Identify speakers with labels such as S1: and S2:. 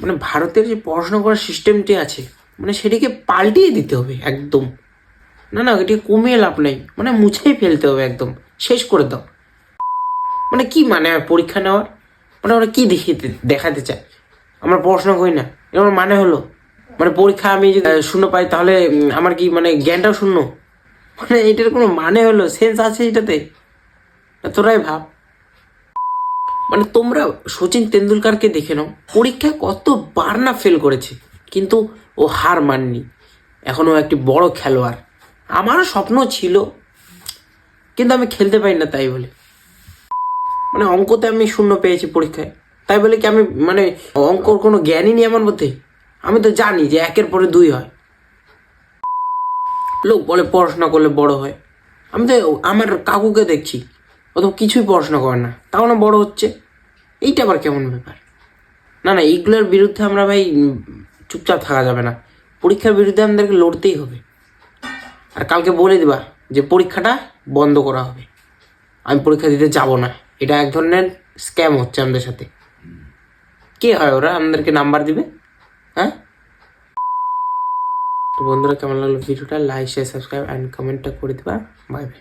S1: মানে ভারতের যে পড়াশোনা করার সিস্টেমটি আছে মানে সেটিকে পাল্টিয়ে দিতে হবে একদম। না না এটি কমিয়ে লাভ নেই। মানে মুছেই ফেলতে হবে একদম। শেষ করে দাও। মানে কি মানে পরীক্ষা নেওয়ার? মানে ওরা কি দেখিয়ে দেখাতে চায়? আমরা পড়াশোনা করি না। এর মানে হলো। মানে পরীক্ষা আমি যদি শূন্য পাই, তাহলে আমার কি মানে জ্ঞানটাও শূন্য? মানে এটার কোনো মানে হলো? সেন্স আছে এটাতে? তোরাই ভাব। মানে তোমরা সচিন তেন্ডুলকারকে দেখে নাও, পরীক্ষায় কতবার না ফেল করেছে, কিন্তু ও হার মাননি। এখনও একটি বড় খেলোয়াড়। আমারও স্বপ্ন ছিল, কিন্তু আমি খেলতে পারি না তাই বলে। মানে অঙ্কতে আমি শূন্য পেয়েছি পরীক্ষায়। তাই বলে কি আমি মানে অঙ্কর কোনো জ্ঞানই নেই আমার মধ্যে? আমি তো জানি যে একের পরে দুই হয়। লোক বলে পড়াশোনা করলে বড় হয়। আমি তো আমার কাকুকে দেখছি। ও তো কিছুই পড়াশোনা করে না। তাও না বড় হচ্ছে। এইটা আবার কেমন ব্যাপার? না না, এইগুলোর বিরুদ্ধে আমরা ভাই চুপচাপ থাকা যাবে না। পরীক্ষার বিরুদ্ধে আমাদেরকে লড়তেই হবে। আর কালকে বলে দিবা যে পরীক্ষাটা বন্ধ করা হবে। আমি পরীক্ষা দিতে যাব না। এটা এক ধরনের স্ক্যাম হচ্ছে আমাদের সাথে। কে হয় ওরা? আমাদেরকে নাম্বার দিবে? হ্যাঁ? তো বন্ধুরা, কেমন লাগল ভিডিওটা? লাইক শেয়ার সাবস্ক্রাইব অ্যান্ড কমেন্টটা করে দিবা। Bye bye